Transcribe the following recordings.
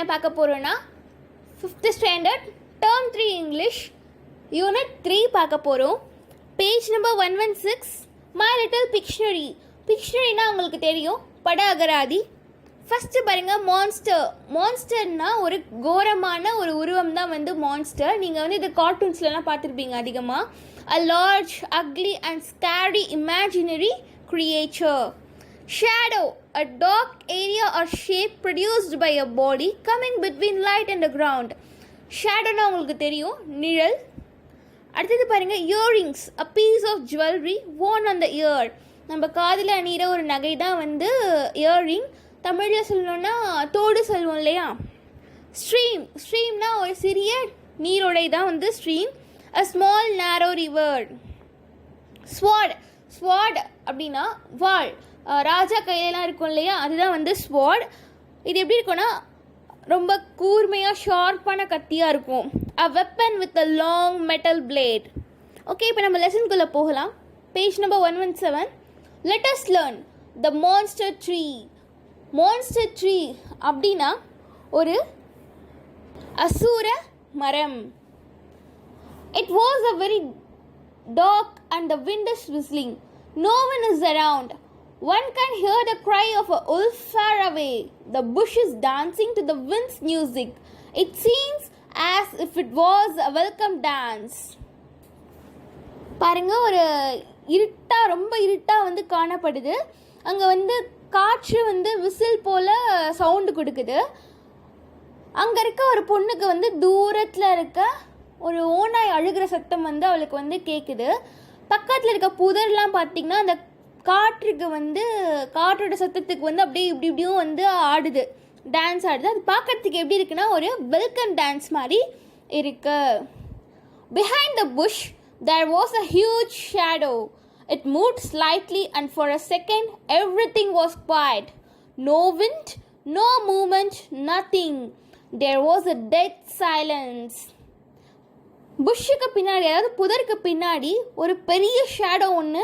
என்ன பார்க்க போகிறோன்னா fifth standard term three English unit three பார்க்க போகிறோம் page number one one six my little dictionary பிக்ஷனரினா உங்களுக்கு தெரியும் பட அகராதி. ஃபஸ்ட்டு பாருங்க மான்ஸ்டர் மான்ஸ்டர்னா ஒரு கோரமான ஒரு உருவம் தான் வந்து மான்ஸ்டர் நீங்கள் வந்து இது கார்ட்டூன்ஸ்லலாம் பார்த்துருப்பீங்க அதிகமாக a large ugly and scary imaginary creature shadow a dark area or shape produced by a body coming between light and the ground. ஷேடோனா உங்களுக்கு தெரியும். நிழல். அடுத்தது பாருங்க earrings a piece of jewellery worn on the ear நம்ம காதில் அணிகிற ஒரு நகை தான் வந்து இயரிங் தமிழில் சொல்லணும்னா தோடு சொல்லுவோம் இல்லையா? ஸ்ட்ரீம் ஸ்ட்ரீம்னா ஒரு சிறிய நீரோடை தான் வந்து stream a small narrow river sword sword அப்படின்னா வால் ராஜா கையிலலாம் இருக்கும் இல்லையா? அதுதான் வந்து ஸ்வாட் இது எப்படி இருக்கும்னா ரொம்ப கூர்மையாக ஷார்ப்பான கத்தியாக இருக்கும். A weapon with a long metal blade okay இப்போ நம்ம லெசன்குள்ளே போகலாம். Page number one one seven let's learn the monster tree monster tree அப்படின்னா ஒரு அசூர மரம். It was a very dark and the wind is whistling No one is. One can hear the cry of a wolf far away. The bush is dancing to the wind's music. It seems as if it was a welcome dance. பாருங்க ஒரு இருட்டா ரொம்ப இருட்டா வந்து காணப்படுது அங்கே வந்து காற்று வந்து விசில் போல சவுண்டு கொடுக்குது அங்கே இருக்க ஒரு பொண்ணுக்கு வந்து தூரத்தில் இருக்க ஒரு ஓனாய் அழுகிற சத்தம் வந்து அவளுக்கு வந்து கேட்குது பக்கத்தில் இருக்க புதர்லாம் பார்த்தீங்கன்னா அந்த காற்றுக்கு வந்து காற்றோட சத்தத்துக்கு வந்து அப்படியே இப்படி இப்படியும் வந்து ஆடுது டான்ஸ் ஆடுது அது பார்க்கறதுக்கு எப்படி இருக்குன்னா ஒரு வெல்கம் டான்ஸ் மாதிரி இருக்கு behind the bush there was a huge shadow it moved slightly and for a second everything was quiet no wind no movement nothing there was a death silence புஷ்ஷுக்கு பின்னாடி அதாவது புதருக்கு பின்னாடி ஒரு பெரிய ஷேடோ ஒன்று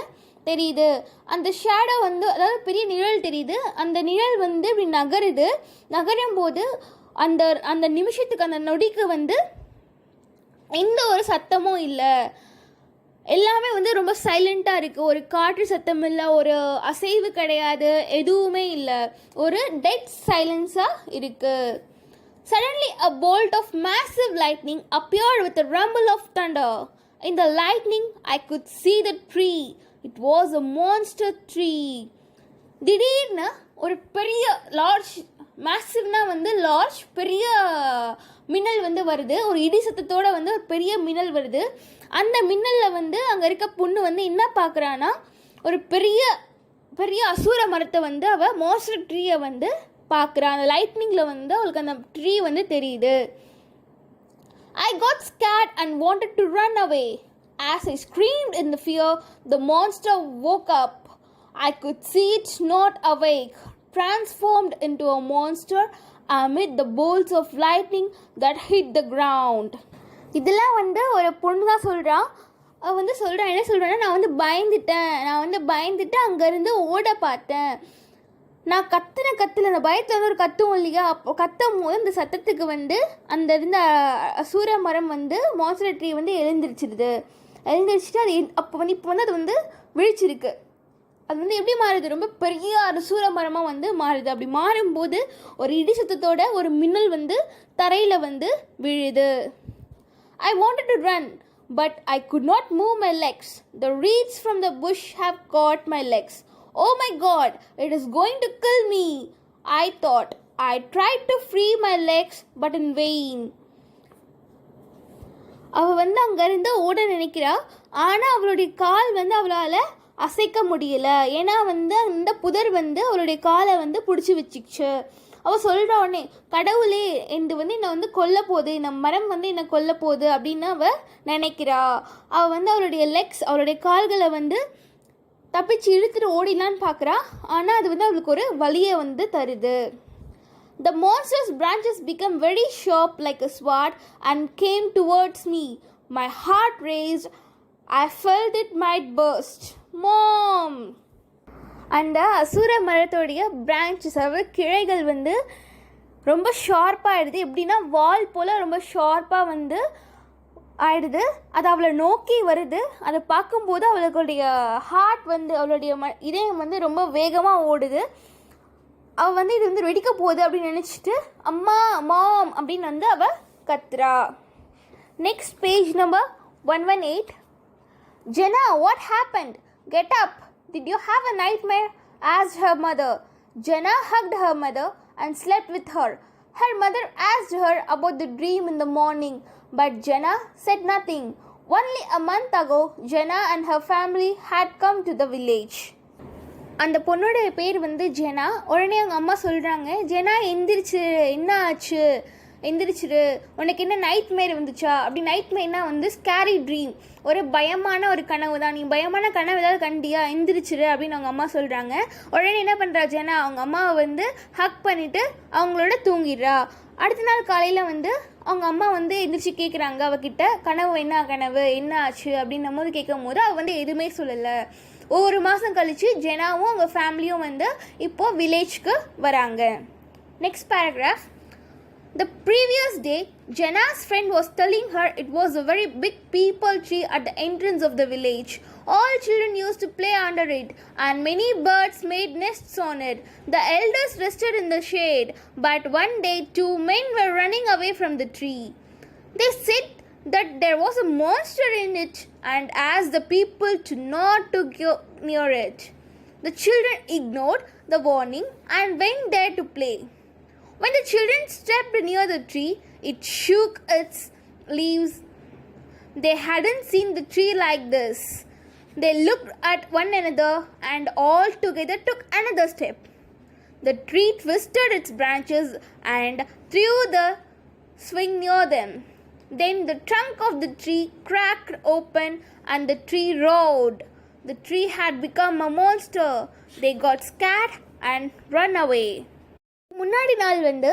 தெரியுது. அந்த ஷேடோ வந்து அதாவது பெரிய நிழல் தெரியுது. அந்த நிழல் வந்து இப்படி நகருது. நகரும் போது அந்த அந்த நிமிஷத்துக்கு அந்த நொடிக்கு வந்து எந்த ஒரு சத்தமும் இல்லை. எல்லாமே வந்து ரொம்ப சைலண்ட்டாக இருக்குது ஒரு காற்று சத்தம் இல்லை ஒரு அசைவு கிடையாது எதுவுமே இல்லை. ஒரு டெட் சைலன்ஸாக இருக்குது suddenly a bolt of massive lightning appeared with rumble of thunder thunder. In lightning I could see the tree it was a monster tree திடீர்னு ஒரு பெரிய லார்ஜ் மேசிவ்னா வந்து லார்ஜ் பெரிய மின்னல் வந்து வருது. ஒரு இடி சத்தத்தோட வந்து ஒரு பெரிய மின்னல் வருது. அந்த மின்னலில் வந்து அங்கே இருக்க பொண்ணு வந்து என்ன பார்க்குறான்னா ஒரு பெரிய பெரிய அசூர மரத்தை வந்து அவள் மோஸ்டர் ட்ரீயை வந்து பார்க்குறா. அந்த லைட்னிங்கில் வந்து அவளுக்கு அந்த ட்ரீ வந்து தெரியுது. I got scared and wanted to run away As I screamed in the fear, the monster woke up. I could see it not awake, transformed into a monster amid the bolts of lightning that hit the ground. இதெல்லாம் வந்து ஒரு பொண்ணு தான் சொல்கிறான் அவள் வந்து சொல்கிறான் என்ன சொல்கிறான்னா நான் வந்து பயந்துட்டேன். நான் வந்து பயந்துட்டு அங்கேருந்து ஓட பார்த்தேன். நான் கத்துன கத்தில் அந்த பயத்தில் வந்து ஒரு கத்தும் இல்லையா? அப்போ கத்தும் போது அந்த சத்தத்துக்கு வந்து அந்த இருந்த சூரிய மரம் வந்து மான்ஸ்டர் ட்ரீ வந்து எழுந்திருச்சிருது. எழுந்திரிச்சிட்டு அது அப்போ வந்து இப்போ வந்து அது வந்து விழிச்சிருக்கு அது வந்து எப்படி மாறுது ரொம்ப பெரிய அரசூர மரமாக வந்து மாறுது அப்படி மாறும்போது ஒரு இடி சத்தத்தோட ஒரு மின்னல் வந்து தரையில் வந்து விழுது I wanted to run but I could not move my legs the reeds from the bush have got my legs oh my God it is going to kill me I thought I try to free my legs but in vain அவள் வந்து அங்கேருந்து ஓட நினைக்கிறா. ஆனால் அவளுடைய கால் வந்து அவளால் அசைக்க முடியல. ஏன்னா வந்து அந்த புதர் வந்து அவளுடைய காலை வந்து பிடிச்சி வச்சுக்கிச்சு அவள் சொல்கிற உடனே கடவுளே என்று வந்து என்னை வந்து கொல்ல போகுது. இந்த மரம் வந்து என்னை கொல்ல போகுது அப்படின்னு அவள் நினைக்கிறா. அவள் வந்து அவளுடைய லெக்ஸ் அவளுடைய கால்களை வந்து தப்பிச்சு இழுத்துட்டு ஓடிலான்னு பார்க்குறா ஆனால் அது வந்து அவளுக்கு ஒரு வலியை வந்து தருது. The monster's branches became very sharp like a sword and came towards me. My heart raced. I felt it might burst. Mom! அந்த அசுர மரத்தோடைய பிரான்ச்சஸ் அதாவது கிளைகள் வந்து ரொம்ப ஷார்ப்பாக ஆயிடுது எப்படின்னா வால் போல் ரொம்ப ஷார்ப்பாக வந்து ஆயிடுது அது அவளை நோக்கி வருது அதை பார்க்கும்போது அவளுடைய ஹார்ட் வந்து அவளுடைய ம இதயம் வந்து ரொம்ப வேகமாக ஓடுது அவள் வந்து இது வந்து வெடிக்க போகுது அப்படின்னு நினச்சிட்டு அம்மா மாம் அப்படின்னு வந்து அவள் கத்துறா next page number one one eight Jenna, what happened? Get up. Did you have a nightmare? asked her mother. Jenna hugged her mother and slept with her. Her mother asked her about the dream in the morning, but Jenna said nothing. Only a month ago, Jenna and her family had come to the village. அந்த பொண்ணோட பேர் வந்து ஜெனா. உடனே அவங்க அம்மா சொல்கிறாங்க ஜெனா எந்திரிச்சு என்ன ஆச்சு? எந்திரிச்சிரு. உனக்கு என்ன நைட் மேர் வந்துச்சா? அப்படி நைட் மேர்னா வந்து ஸ்கேரி ட்ரீம் ஒரு பயமான ஒரு கனவு தான். நீ பயமான கனவு ஏதாவது கண்டியா? எந்திரிச்சிரு அப்படின்னு அவங்க அம்மா சொல்கிறாங்க உடனே என்ன பண்ணுறா ஜெனா? அவங்க அம்மாவை வந்து ஹக் பண்ணிவிட்டு அவங்களோட தூங்கிடுறா. அடுத்த நாள் காலையில் வந்து அவங்க அம்மா வந்து எந்திரிச்சு கேட்குறாங்க அவகிட்ட கனவு என்ன கனவு? என்ன ஆச்சு? அப்படின்னும் போது கேட்கும் போது அவள் வந்து எதுவுமே சொல்லலை. ஒவ்வொரு மாதம் கழித்து ஜெனாவும் அவங்க ஃபேமிலியும் வந்து இப்போது வில்லேஜ்க்கு வராங்க. Next paragraph The previous day, Jenna's friend was telling her it was a very big peepal tree at the entrance of the village. All children used to play under it, and many birds made nests on it. The elders rested in the shade, but one day two men were running away from the tree. They said that there was a monster in it and asked the people to not to go near it. The children ignored the warning and went there to play. When the children stepped near the tree, it shook its leaves. They hadn't seen the tree like this. They looked at one another and all together took another step. The tree twisted its branches and threw the swing near them. Then the trunk of the tree cracked open and the tree roared. The tree had become a monster. They got scared and run away. முன்னாடி நாள் வந்து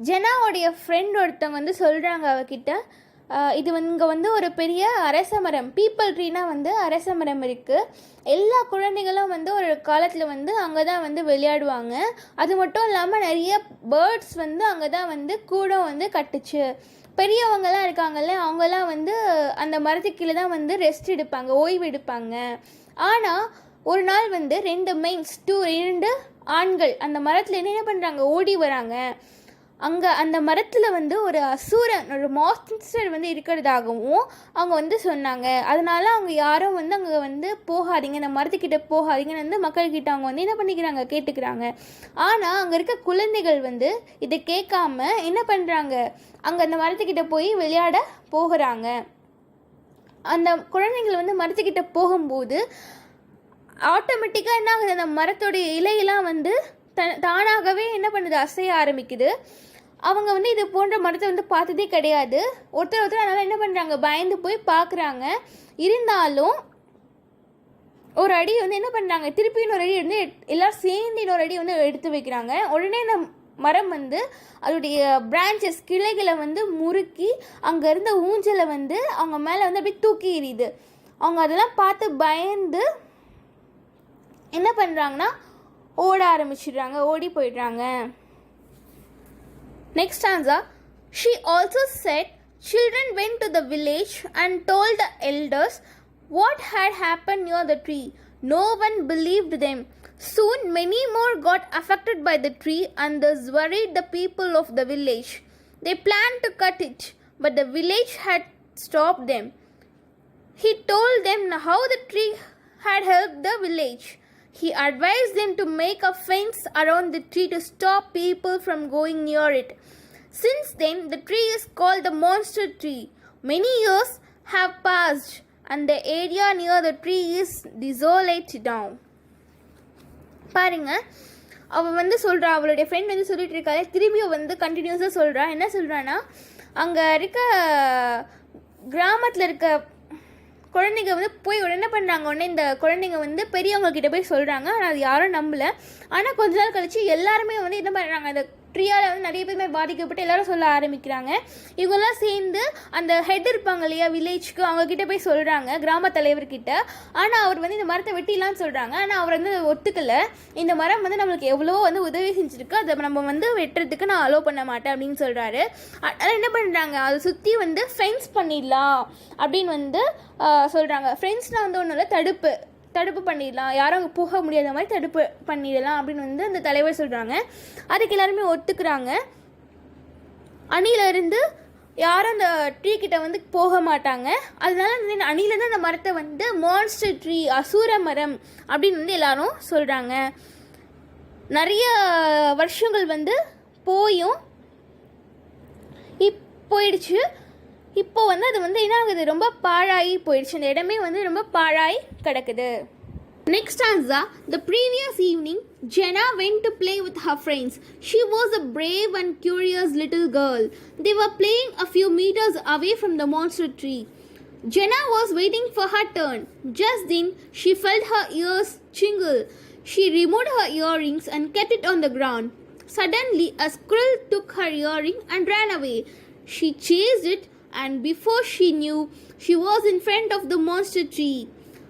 ஜெனாவுடைய friend ஒருத்தவங்க வந்து சொல்கிறாங்க அவகிட்ட இது இங்கே வந்து ஒரு பெரிய அரச மரம் பீப்பிள் ட்ரீனா வந்து அரச மரம் இருக்குது எல்லா குழந்தைகளும் வந்து ஒரு காலத்தில் வந்து அங்கே தான் வந்து விளையாடுவாங்க. அது மட்டும் இல்லாமல் நிறைய பேர்ட்ஸ் வந்து அங்கே தான் வந்து கூடம் வந்து கட்டுச்சு. பெரியவங்கெல்லாம் இருக்காங்கல்ல அவங்கெல்லாம் வந்து அந்த மரத்துக்கு கீழே தான் வந்து ரெஸ்ட் எடுப்பாங்க ஓய்வு எடுப்பாங்க. ஆனால் ஒரு நாள் வந்து ரெண்டு மெயின்ஸ் டூ இரண்டு ஆண்கள் அந்த மரத்தில் என்ன பண்ணுறாங்க ஓடி வராங்க. அங்கே அந்த மரத்தில் வந்து ஒரு அசூரன் ஒரு மாஸ்டர் வந்து இருக்கிறதாகவும் அவங்க வந்து சொன்னாங்க. அதனால அவங்க யாரும் வந்து அங்கே வந்து போகாதீங்க. இந்த மரத்துக்கிட்ட போகாதீங்கன்னு வந்து மக்கள்கிட்ட அவங்க வந்து என்ன பண்ணிக்கிறாங்க? கேட்டுக்கிறாங்க. ஆனால் அங்கே இருக்க குழந்தைகள் வந்து இதை கேட்காம என்ன பண்ணுறாங்க அங்கே அந்த மரத்துக்கிட்ட போய் விளையாட போகிறாங்க. அந்த குழந்தைகள் வந்து மரத்துக்கிட்ட போகும்போது ஆட்டோமேட்டிக்காக என்ன ஆகுது? அந்த மரத்தோடைய இலையெல்லாம் வந்து த தானாகவே என்ன பண்ணுது? அசைய ஆரம்பிக்குது. அவங்க வந்து இது போன்ற மரத்தை வந்து பார்த்ததே கிடையாது. ஒருத்தர் ஒருத்தர் அதனால் என்ன பண்ணுறாங்க பயந்து போய் பார்க்குறாங்க. இருந்தாலும் ஒரு அடி வந்து என்ன பண்ணுறாங்க திருப்பி இன்னொரு அடி வந்து எட்- சேர்ந்து இன்னொரு அடி வந்து எடுத்து வைக்கிறாங்க. உடனே இந்த மரம் வந்து அதோடைய பிரான்ச்சஸ் கிளைகளை வந்து முறுக்கி அங்கே இருந்த ஊஞ்சலை வந்து அவங்க மேலே வந்து அப்படியே தூக்கி எறியுது. அவங்க அதெல்லாம் பார்த்து பயந்து என்ன பண்ணுறாங்கன்னா ஓட ஆரம்பிச்சிடுறாங்க ஓடி போயிடுறாங்க Next stanza. She also said, Children went to the village and told the elders what had happened near the tree. No one believed them. Soon many more got affected by the tree and thus worried the people of the village. They planned to cut it, but the village had stopped them. He told them how the tree had helped the village. He advised them to make a fence around the tree to stop people from going near it. Since then, the tree is called the monster tree. Many years have passed, and the area near the tree is desolate now. பாருங்க அவள் வந்து சொல்கிறா அவளுடைய friend வந்து சொல்லிட்டு இருக்காளே திரும்பி வந்து கண்டினியூஸாக சொல்கிறா என்ன சொல்கிறான்னா அங்கே இருக்க கிராமத்தில் இருக்க குழந்தைங்க வந்து போய் உடனே என்ன பண்ணுறாங்க உடனே இந்த குழந்தைங்க வந்து பெரியவங்க கிட்ட போய் சொல்கிறாங்க ஆனால் அது யாரும் நம்பலை. ஆனால் கொஞ்ச நாள் கழித்து எல்லாருமே வந்து என்ன பண்ணுறாங்க அந்த ட்ரீயால் வந்து நிறைய பேருமே பாதிக்கப்பட்டு எல்லாரும் சொல்ல ஆரம்பிக்கிறாங்க. இவங்கெல்லாம் சேர்ந்து அந்த ஹெட் இருப்பாங்க இல்லையா வில்லேஜ்க்கு அவங்கக்கிட்ட போய் சொல்கிறாங்க கிராம தலைவர்கிட்ட. ஆனால் அவர் வந்து இந்த மரத்தை வெட்டிலான்னு சொல்கிறாங்க ஆனால் அவர் வந்து ஒத்துக்கலை. இந்த மரம் வந்து நம்மளுக்கு எவ்வளோ வந்து உதவி செஞ்சுருக்கு. அதை நம்ம வந்து வெட்டுறதுக்கு நான் அலோவ் பண்ண மாட்டேன் அப்படின்னு சொல்கிறாரு அதனால் என்ன பண்ணுறாங்க அதை சுற்றி வந்து ஃபென்ஸ் பண்ணிடலாம் அப்படின்னு வந்து சொல்கிறாங்க ஃப்ரெண்ட்ஸ்னால் வந்து ஒன்றும் இல்லை தடுப்பு. தடுப்பு பண்ணிடலாம். யாரும் அங்கே போக முடியாத மாதிரி தடுப்பு பண்ணிடலாம் அப்படின்னு வந்து அந்த தலைவர் சொல்கிறாங்க அதுக்கு எல்லாருமே ஒத்துக்கிறாங்க. அணிலிருந்து யாரும் அந்த ட்ரீ கிட்ட வந்து போக மாட்டாங்க. அதனால வந்து அணிலேருந்து அந்த மரத்தை வந்து மான்ஸ்டர் ட்ரீ அசூர மரம் அப்படின்னு வந்து எல்லாரும் சொல்கிறாங்க நிறைய வருஷங்கள் வந்து போயும். இப் போயிடுச்சு. இப்போ வந்து அது வந்து என்ன ஆகுது ரொம்ப பாழாகி போயிடுச்சு அந்த இடமே வந்து ரொம்ப பாழாய் கிடக்குது Next stanza The previous evening, Jenna went to play with her friends. She was a brave and curious little girl. They were playing a few meters away from the monster tree. Jenna was waiting for her turn. Just then, she felt her ears jingle. She removed her earrings and kept it on the ground. Suddenly, a squirrel took her earring and ran away. She chased it, and before she knew, she was in front of the monster tree.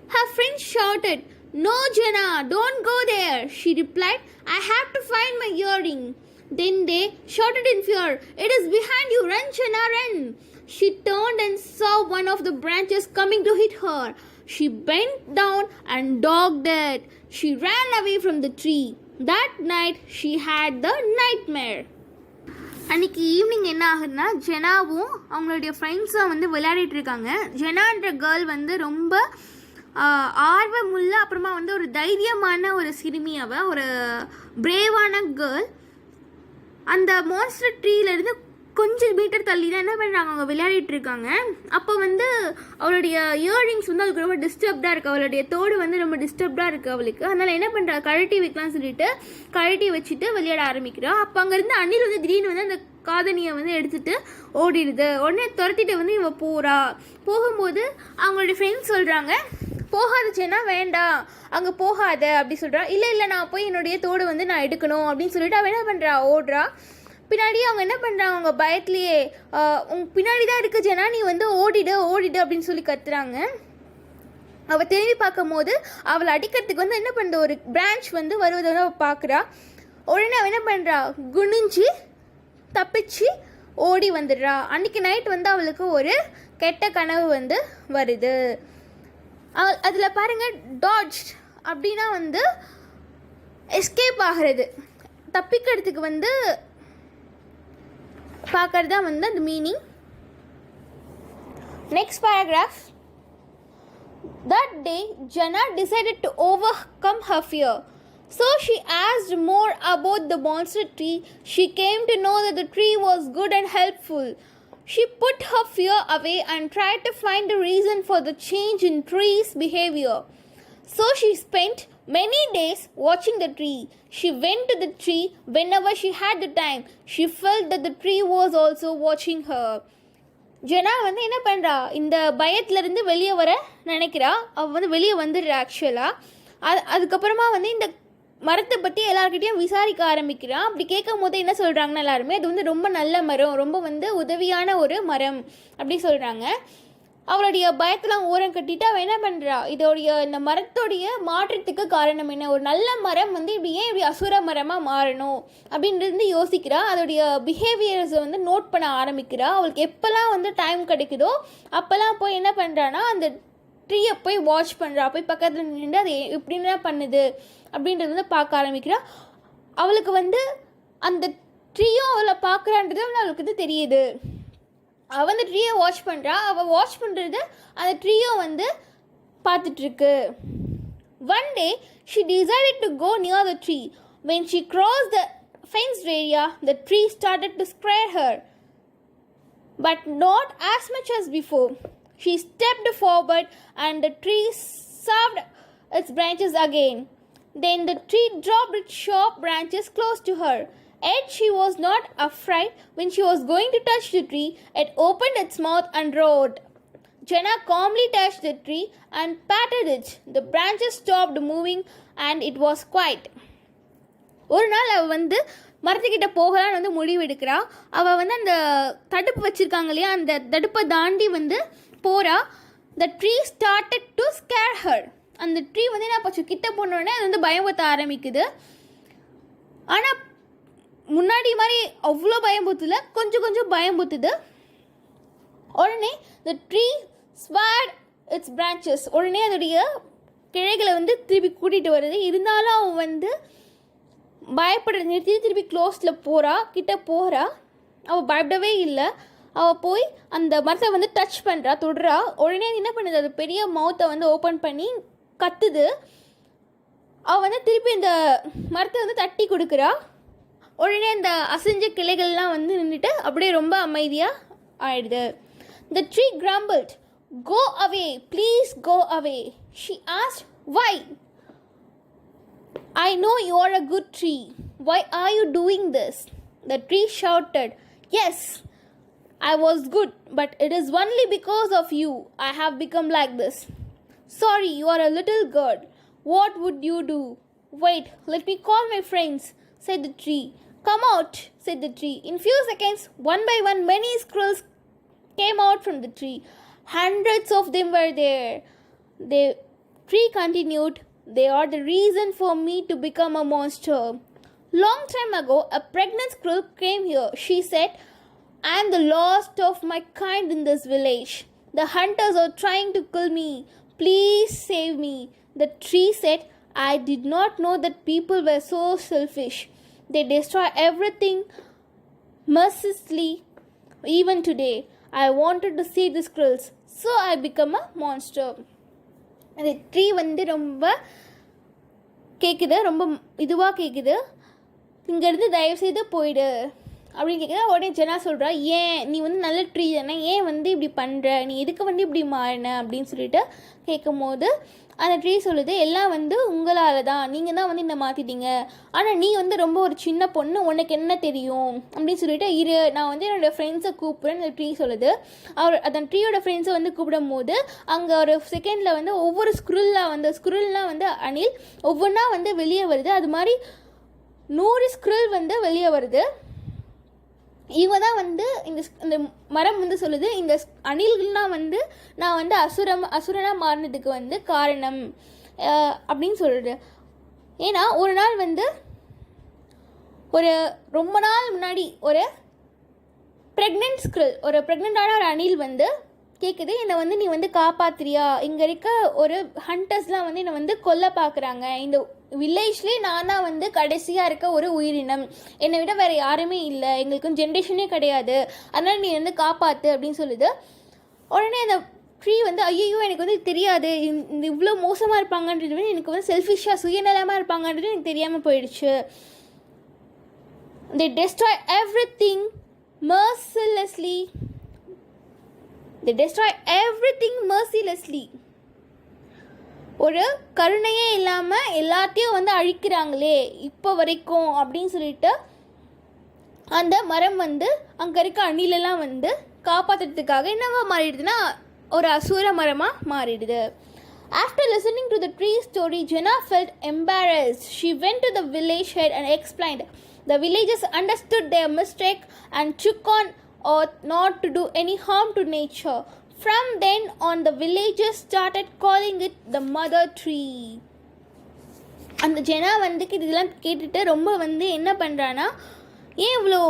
Her friends shouted, No, Jenna, don't go there. She replied, I have to find my earring. Then they shouted in fear, It is behind you, run, Jenna, run. She turned and saw one of the branches coming to hit her. She bent down and dogged it. She ran away from the tree. That night, she had the nightmare. அன்னைக்கு evening என்ன ஆகுதுன்னா ஜெனாவும் அவங்களுடைய ஃப்ரெண்ட்ஸும் வந்து விளையாடிட்டு இருக்காங்க. ஜெனான்ற girl வந்து ரொம்ப ஆர்வமுள்ள அப்புறமா வந்து ஒரு தைரியமான ஒரு சிறுமி அவள் ஒரு பிரேவான கேர்ள் அந்த மான்ஸ்டர் ட்ரீலேருந்து தள்ளி தான் என்ன பண்ணுறாங்க அவங்க விளையாடிட்டு இருக்காங்க அப்போ வந்து அவளுடைய இயரிங்ஸ் வந்து அவளுக்கு ரொம்ப டிஸ்டர்ப்டாக இருக்குது அவளுடைய தோடு வந்து ரொம்ப டிஸ்டர்ப்டாக இருக்குது அவளுக்கு. அதனால் என்ன பண்ணுறா கழட்டி வைக்கலாம்னு சொல்லிட்டு கழட்டி வச்சுட்டு விளையாட ஆரம்பிக்கிறான் அப்போ அங்கேருந்து அணில் வந்து திடீர்னு வந்து அந்த காதணியை வந்து எடுத்துட்டு ஓடிடுது. உடனே துரத்திட்டு வந்து இவன் போகிறா போகும்போது அவங்களுடைய ஃப்ரெண்ட்ஸ் சொல்கிறாங்க போகாதுச்சேன்னா வேண்டாம். அங்கே போகாத அப்படி சொல்கிறா இல்லை இல்லை நான் போய் என்னுடைய தோடு வந்து நான் எடுக்கணும் அப்படின்னு சொல்லிட்டு அவள் என்ன பண்ணுறா ஓடுறா. பின்னாடி அவங்க என்ன பண்ணுறாங்க அவங்க பயத்துலேயே உங்க பின்னாடி தான் இருக்கு ஜனா நீ வந்து ஓடிடு ஓடிடு அப்படின்னு சொல்லி கத்துறாங்க. அவள் திரும்பி பார்க்கும்போது அவளை அடிக்கிறதுக்கு வந்து என்ன பண்ணுற ஒரு பிரான்ச் வந்து வருவதை வந்து அவள் பார்க்குறா. உடனே அவள் என்ன பண்ணுறா குனிஞ்சு தப்பிச்சு ஓடி வந்துடுறா. அன்னைக்கு நைட் வந்து அவளுக்கு ஒரு கெட்ட கனவு வந்து வருது. அதில் பாருங்கள் டாட்ஜ் அப்படின்னா வந்து எஸ்கேப் ஆகிறது. தப்பிக்கிறதுக்கு வந்து பார்க்கறது தான் வந்து அந்த meaning next paragraph That day, Jana decided to overcome her fear. So she asked more about the monster tree. She came to know that the tree was good and helpful. She put her fear away and tried to find a reason for the change in tree's behavior. So she spent many days watching the tree. She went to the tree whenever she had the time. She felt that the tree was also watching her. Jenna வந்து என்ன பண்ணுறா இந்த பயத்துலேருந்து வெளியே வர நினைக்கிறா. அவள் வந்து வெளியே வந்துடுறா ஆக்சுவலாக அது அதுக்கப்புறமா வந்து இந்த மரத்தை பற்றி எல்லாருக்கிட்டையும் விசாரிக்க ஆரம்பிக்கிறான் அப்படி கேட்கும் போது என்ன சொல்கிறாங்கன்னா எல்லாருமே அது வந்து ரொம்ப நல்ல மரம். ரொம்ப வந்து உதவியான ஒரு மரம். அப்படி சொல்கிறாங்க அவளுடைய பயத்தெல்லாம் ஓரம் கட்டிட்டு அவள் என்ன பண்ணுறா இதோடைய இந்த மரத்தோடைய மாற்றத்துக்கு காரணம் என்ன? ஒரு நல்ல மரம் வந்து இப்படி ஏன் இப்படி அசுர மரமாக மாறணும்? அப்படின்றது வந்து யோசிக்கிறா. அதோடைய பிஹேவியர்ஸை வந்து நோட் பண்ண ஆரம்பிக்கிறா. அவளுக்கு எப்போல்லாம் வந்து டைம் கிடைக்குதோ அப்போல்லாம் போய் என்ன பண்ணுறான்னா அந்த ட்ரீயை போய் வாட்ச் பண்ணுறா போய் பக்கத்தில் நின்று அது எப்படின்னா பண்ணுது அப்படின்றது வந்து பார்க்க ஆரம்பிக்கிறா. அவளுக்கு வந்து அந்த ட்ரீயும் அவளை பார்க்குறான்றது அவளுக்கு வந்து தெரியுது. அவள் அந்த ட்ரீயை வாட்ச் பண்ணுறா அவள் வாட்ச் பண்ணுறது அந்த ட்ரீயும் வந்து பார்த்துட்ருக்கு one day she decided to go near the tree when she cross the fenced area the tree started to scare her but not as much as before. She stepped forward and the tree served its branches again. Then the tree dropped its sharp branches close to her. Yet she was not afraid when she was going to touch the tree. It opened its mouth and roared. Jenna calmly touched the tree and patted it. The branches stopped moving and it was quiet. ஒரு நாள் அவள் வந்து மரத்துக்கிட்ட போகலான்னு வந்து முடிவு எடுக்கிறா அவள் வந்து அந்த தடுப்பு வச்சுருக்காங்க இல்லையா அந்த தடுப்பை தாண்டி வந்து போகிறா the tree started to scare her அந்த ட்ரீ வந்து என்ன போச்சு கிட்ட போனோடனே அது வந்து பயமுறுத்த ஆரம்பிக்குது ஆனால் முன்னாடி மாதிரி அவ்வளோ பயம்புத்துல கொஞ்சம் கொஞ்சம் பயம்புத்துது உடனே இந்த ட்ரீ ஸ்வாட் இட்ஸ் பிரான்ச்சஸ் உடனே அதோடைய கிளைகளை வந்து திருப்பி கூட்டிகிட்டு வருது. இருந்தாலும் அவன் வந்து பயப்படுற நிறுத்தி திருப்பி க்ளோஸில் போகிறா கிட்ட போகிறா அவள் பயப்படவே இல்லை. அவள் போய் அந்த மரத்தை வந்து டச் பண்ணுறா தொடுறா. உடனே என்ன பண்ணுது? அது பெரிய மவுத்தை வந்து ஓப்பன் பண்ணி கத்துது. அவள் வந்து திருப்பி இந்த மரத்தை வந்து தட்டி கொடுக்குறா. உடனே இந்த அசைஞ்ச கிளைகள்லாம் வந்து நின்றுட்டு அப்படியே ரொம்ப அமைதியாக ஆயிடுது The tree grumbled, Go away, please go away. She asked, Why? I know you are a good tree. Why are you doing this? The tree shouted, Yes, I was good, but it is only because of you I have become like this. Sorry, you are a little girl. What would you do? Wait, let me call my friends, said the tree. Come out, said the tree. In few seconds, one by one, many squirrels came out from the tree. Hundreds of them were there. The tree continued, They are the reason for me to become a monster. Long time ago, a pregnant squirrel came here. She said, I am the last of my kind in this village. The hunters are trying to kill me. Please save me. The tree said, I did not know that people were so selfish. They destroy everything mercilessly even today. I wanted to see the squirrels, so I become a monster. அந்த tree வந்து ரொம்ப கேட்குது ரொம்ப இதுவாக கேட்குது இங்கேருந்து தயவுசெய்து போயிடு அப்படின்னு கேட்குது உடனே ஜெனா சொல்கிறா ஏன்? நீ வந்து நல்ல ட்ரீ தானே? ஏன் வந்து இப்படி பண்ணுற நீ எதுக்கு வந்து இப்படி மாறின? அப்படின்னு சொல்லிட்டு கேட்கும்போது அந்த ட்ரீ சொல்லுது எல்லாம் வந்து உங்களால் தான். நீங்கள் தான் வந்து என்னை மாற்றிட்டீங்க ஆனால் நீ வந்து ரொம்ப ஒரு சின்ன பொண்ணு. உனக்கு என்ன தெரியும்? அப்படின்னு சொல்லிட்டு இரு நான் வந்து என்னோடய ஃப்ரெண்ட்ஸை கூப்பிட்றேன் அந்த ட்ரீ சொல்லுது. அவர் அந்த ட்ரீயோட ஃப்ரெண்ட்ஸை வந்து கூப்பிடும் போது அங்கே ஒரு செகண்டில் வந்து ஒவ்வொரு ஸ்க்ருல்லாக வந்து ஸ்க்ருல்லாம் வந்து அணில் ஒவ்வொன்றா வந்து வெளியே வருது. அது மாதிரி நூறு ஸ்க்ரில் வந்து வெளியே வருது. இவ தான் வந்து இந்த ஸ்- இந்த மரம் வந்து சொல்லுது இந்த அணில்கள்லாம் வந்து நான் வந்து அசுரம் அசுரனாக மாறினதுக்கு வந்து காரணம். அப்படின்னு சொல்கிறது ஏன்னா ஒரு நாள் வந்து ஒரு ரொம்ப நாள் முன்னாடி ஒரு ப்ரெக்னென்ட் ஸ்க்ரில் ஒரு ப்ரெக்னெண்ட்டான ஒரு அணில் வந்து கேட்குது என்னை வந்து நீ வந்து காப்பாத்துறியா? இங்கே இருக்க ஒரு ஹண்டர்ஸ்லாம் வந்து என்னை வந்து கொல்ல பார்க்குறாங்க இந்த வில்லேஜ்லேயே நான் தான் வந்து கடைசியாக இருக்க ஒரு உயிரினம். என்னை விட வேறு யாருமே இல்லை. எங்களுக்கும் ஜென்ரேஷனே கிடையாது. அதனால் நீ வந்து காப்பாற்று அப்படின்னு சொல்லுது. உடனே அந்த ட்ரீ வந்து ஐயோ எனக்கு வந்து தெரியாது. இந்த- இவ்வளோ மோசமாக இருப்பாங்கன்றது வந்து எனக்கு வந்து செல்ஃபிஷாக சுயநலமாக இருப்பாங்கன்றது எனக்கு தெரியாமல் போயிடுச்சு. They destroy everything mercilessly mercilessly. Destroy everything mercilessly ஒரு கருணையே இல்லாமல் எல்லாத்தையும் வந்து அழிக்கிறாங்களே இப்போ வரைக்கும் அப்படின்னு சொல்லிட்டு அந்த மரம் வந்து அங்கே இருக்க அணிலெல்லாம் வந்து காப்பாற்றுறதுக்காக என்னவா மாறிடுதுன்னா ஒரு அசூர மரமாக மாறிடுது after listening to the tree story Jenna felt embarrass she went to the village head and explained the villagers understood their mistake and shook on or not to do any harm to nature From then on, the villagers started calling it the mother tree. அந்த Jena வந்து இதெல்லாம் கேட்டுட்டு ரொம்ப வந்து என்ன பண்ணுறான்னா ஏன் இவ்வளோ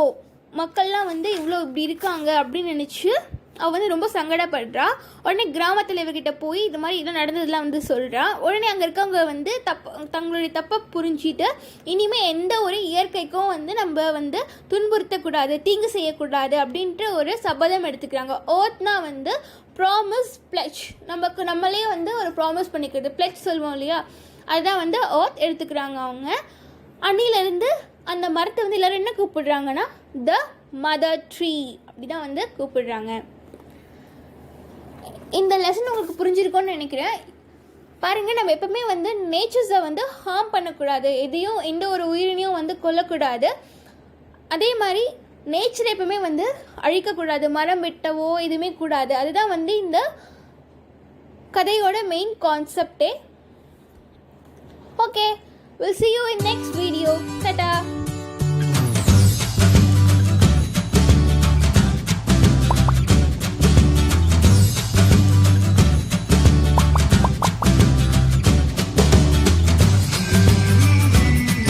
மக்கள்லாம் வந்து இவ்வளோ இப்படி இருக்காங்க அப்படின்னு நினச்சி அவள் வந்து ரொம்ப சங்கடப்படுறா. உடனே கிராம தலைவர்கிட்ட போய் இது மாதிரி இதெல்லாம் நடந்ததெல்லாம் வந்து சொல்கிறா உடனே அங்கே இருக்கவங்க வந்து தப்பு தங்களுடைய தப்பை புரிஞ்சிட்டு இனிமேல் எந்த ஒரு இயற்கைக்கும் வந்து நம்ம வந்து துன்புறுத்தக்கூடாது தீங்கு செய்யக்கூடாது அப்படின்ட்டு ஒரு சபதம் எடுத்துக்கிறாங்க. ஓத்னா வந்து ப்ராமிஸ் பிளச் நமக்கு நம்மளே வந்து ஒரு ப்ராமிஸ் பண்ணிக்கிறது. பிளச் சொல்லுவோம் இல்லையா? அதுதான் வந்து ஓத் எடுத்துக்கிறாங்க அவங்க. அன்னிலேருந்து அந்த மரத்தை வந்து எல்லாரும் என்ன கூப்பிடுறாங்கன்னா த மதர் ட்ரீ அப்படி தான் வந்து கூப்பிடுறாங்க. இந்த லெசன் உங்களுக்கு புரிஞ்சிருக்கோன்னு நினைக்கிறேன். பாருங்கள் நம்ம எப்பவுமே வந்து நேச்சர்ஸை வந்து ஹார்ம் பண்ணக்கூடாது. எதையும் எந்த ஒரு உயிரினையும் வந்து கொல்லக்கூடாது. அதே மாதிரி நேச்சர் எப்பவுமே வந்து அழிக்கக்கூடாது. மரம் வெட்டவோ எதுவுமே கூடாது. அதுதான் வந்து இந்த கதையோட மெயின் கான்செப்டே okay will see you in next video Ta-ta.